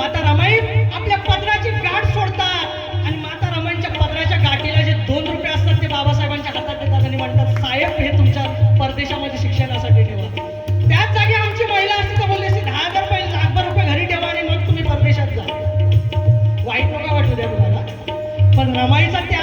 माता रमाई आपल्या पदराची गाठ सोडतात. आणि माता रमाईच्या पदराच्या गाठीला जे दोन रुपये असतात ते बाबासाहेबांच्या हातात देतात आणि म्हणतात साहेब हे तुमच्या परदेशामध्ये शिक्षणासाठी ठेवा. त्याच जागी आमची महिला असते तर बोलली असते दहा हजार रुपये लाखभर रुपये घरी ठेवा आणि मग तुम्ही परदेशात जा. वाईट नका वाटू द्या तुम्हाला. पण रमाईचा त्या